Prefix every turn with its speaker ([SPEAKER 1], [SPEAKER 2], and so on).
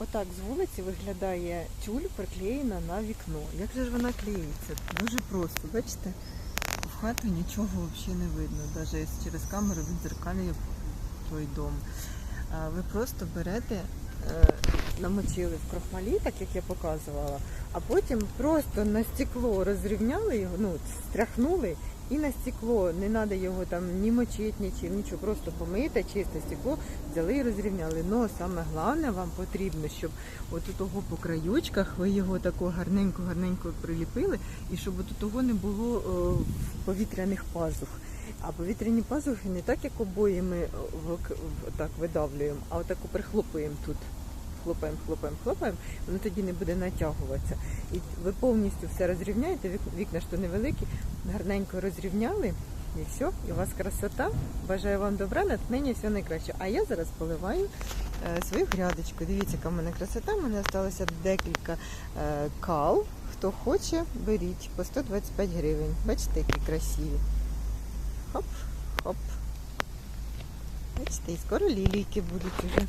[SPEAKER 1] Отак з вулиці виглядає тюль приклеєна на вікно. Як же ж вона клеїться? Дуже просто, бачите? В хату нічого взагалі не видно. Навіть через камеру відзеркалює той дом. Ви просто берете, е, намочили в крохмалі, так як я показувала, а потім просто на стекло розрівняли його, ну, стряхнули і на стекло. Не треба його там ні мочити, нічим, нічого. Просто помите, чисте стекло, взяли і розрівняли. Ну, саме головне вам потрібно, щоб у того по краючках ви його тако гарненько-гарненько приліпили, і щоб от у того не було е, повітряних пазух. А повітряні пазухи не так, як обої ми е, так видавлюємо, а отак прихлопуємо тут. Хлопаємо, хлопаємо, хлопаємо, воно тоді не буде натягуватися. І ви повністю все розрівняєте, вікна ж то невеликі, гарненько розрівняли, і все, і у вас красота. Бажаю вам добра, натхнення, все найкраще. А я зараз поливаю е, свою грядочку. Дивіться, яка в мене красота. У мене залишилося декілька е, кал. Хто хоче, беріть по 125 гривень. Бачите, які красиві. Хоп, хоп. Бачите, і скоро лілійки будуть уже.